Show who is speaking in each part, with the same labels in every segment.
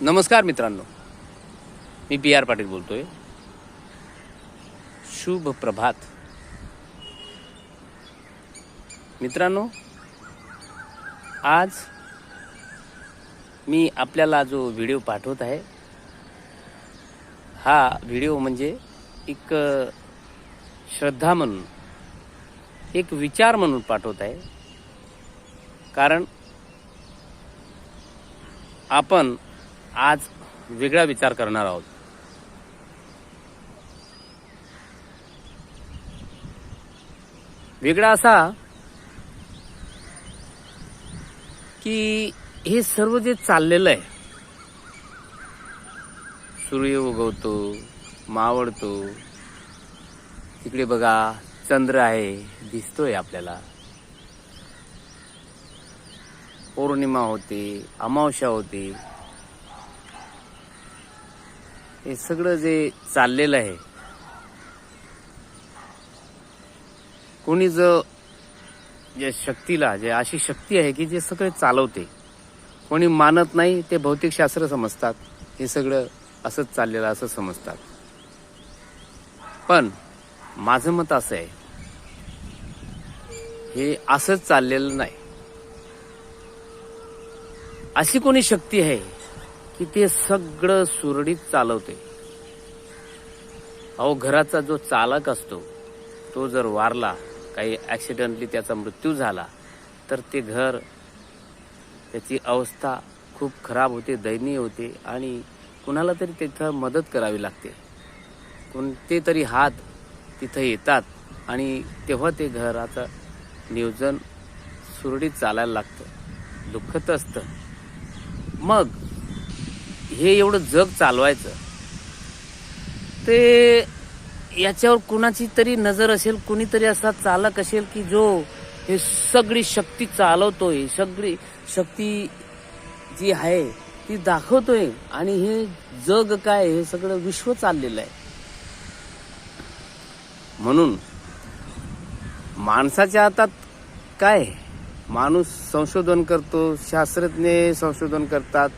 Speaker 1: नमस्कार मित्रांनो. मी P R Patil बोलतोय. शुभ प्रभात. मित्रांनो आज मी आपल्याला जो व्हिडिओ पाठवत आहे हा व्हिडिओ म्हणजे एक श्रद्धा म्हणून एक विचार म्हणून पाठवत आहे. कारण आपण आज वेगळा विचार करणार आहोत. वेगळा असा की हे सर्व जे चाललेलं आहे सूर्य उगवतो मावळतो तिकडे बघा चंद्र आहे दिसतोय आपल्याला. पौर्णिमा होते अमावस्या होते हे सगळं जे चाललेलं आहे कोणी जर जे शक्तीला जे अशी शक्ती आहे की जे सगळे चालवते कोणी मानत नाही ते भौतिकशास्त्र समजतात. हे सगळं असंच चाललेलं असं समजतात. पण माझं मत असं आहे हे असंच चाललेलं नाही. अशी कोणी शक्ती आहे की ते सगळं सुरळीत चालवते. अहो घराचा जो चालक असतो तो जर वारला काही ॲक्सिडेंटली त्याचा मृत्यू झाला तर ते घर त्याची अवस्था खूप खराब होते दयनीय होते आणि कुणाला तरी तिथं मदत करावी लागते. कोणते तरी हात तिथं येतात आणि तेव्हा ते घराचं नियोजन सुरळीत चालायला लागतं. दुःखत असतं. मग हे एवढं जग चालवायचं ते याच्यावर कुणाची तरी नजर असेल कुणीतरी असा चालक असेल की जो हे सगळी शक्ती चालवतोय सगळी शक्ती जी आहे ती दाखवतोय आणि हे जग काय हे सगळं विश्व चाललेलं आहे. म्हणून माणसाच्या हातात काय? माणूस संशोधन करतो शास्त्रज्ञ संशोधन करतात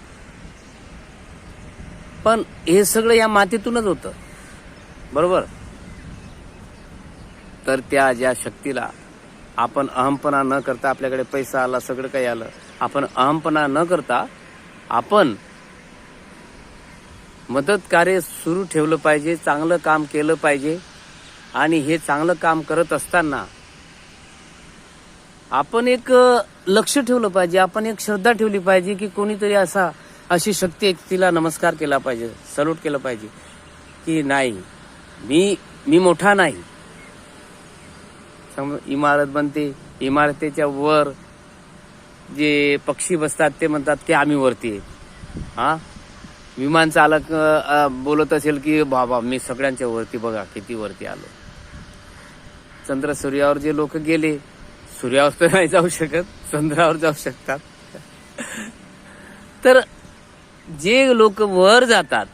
Speaker 1: पण हे सगळं या मातीतूनच होतं. बरोबर? तर त्या ज्या शक्तीला आपण अहमपणा न करता आपल्याकडे पैसा आला सगळं काही आलं आपण अहमपणा न करता आपण मदत कार्य सुरू ठेवलं पाहिजे चांगलं काम केलं पाहिजे. आणि हे चांगलं काम करत असताना आपण एक लक्ष ठेवलं पाहिजे आपण एक श्रद्धा ठेवली पाहिजे की कोणीतरी असा अशी शक्ती आहे तिला नमस्कार केला पाहिजे सल्यूट केलं पाहिजे की नाही मी मी मोठा नाही. इमारत बनते इमारतीच्या वर जे पक्षी बसतात ते म्हणतात ते आम्ही वरती आहे. हा? विमान चालक बोलत असेल की बाबा मी सगळ्यांच्या वरती बघा किती वरती आलो. चंद्र सूर्यावर जे लोक गेले सूर्यावर तर नाही जाऊ शकत चंद्रावर जाऊ शकतात. तर जे लोक वर जातात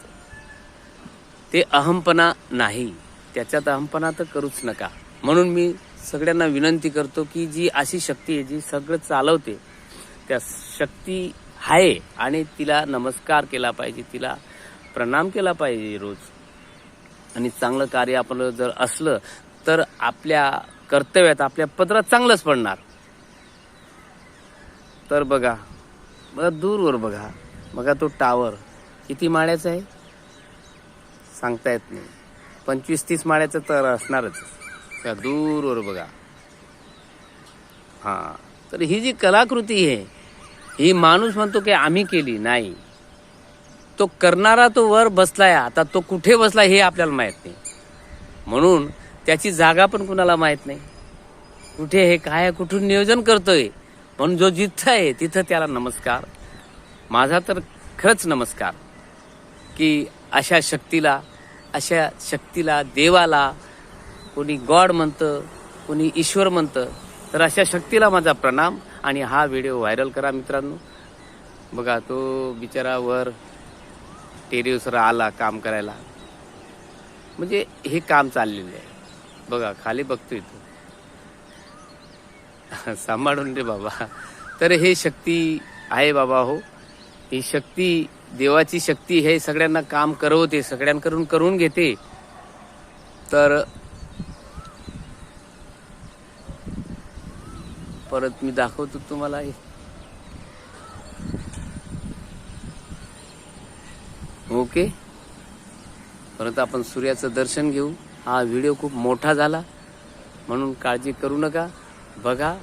Speaker 1: ते अहमपणा नाही. त्याच्यात अहमपणा तर करूच नका. म्हणून मी सगळ्यांना विनंती करतो की जी अशी शक्ती आहे जी सगळं चालवते त्या शक्ती आहे आणि तिला नमस्कार केला पाहिजे तिला प्रणाम केला पाहिजे रोज. आणि चांगलं कार्य आपलं जर असलं तर आपल्या कर्तव्यात आपल्या पत्रात चांगलंच पडणार. तर बघा बघा दूरवर बघा. बघा तो टावर किती माळ्याचा आहे? सांगता येत नाही. पंचवीस तीस माळ्याचं तर असणारच. त्या दूरवर बघा. हा. तर ही जी कलाकृती आहे ही माणूस म्हणतो की आम्ही केली नाही. तो करणारा तो वर बसलाय आता तो कुठे बसला हे आपल्याला माहीत नाही. म्हणून त्याची जागा पण कुणाला माहीत नाही. कुठे हे काय कुठून नियोजन करतोय. म्हणून जो जिथं आहे तिथं त्याला नमस्कार. माझा तर खरंच नमस्कार की अशा शक्तीला अशा शक्तीला देवाला कोणी गॉड म्हणतं कोणी ईश्वर म्हणतं तर अशा शक्तीला माझा प्रणाम आणि हा व्हिडिओ व्हायरल करा मित्रांनो. बघा तो बिचारा वर टेरिसवर आला काम करायला. म्हणजे हे काम चाललेलं आहे. बघा खाली बघतोय तो. सांभाळून रे बाबा. तर हे शक्ती आहे बाबा हो. ही शक्ती देवाची शक्ती हे सगळ्यांना काम करवते सगळ्यांकडून करून घेते. तर परत मी दाखवतो तुम्हाला. ओके. परत आपण सूर्याचं दर्शन घेऊ. हा व्हिडिओ खूप मोठा झाला. म्हणून काळजी करू नका. बघा.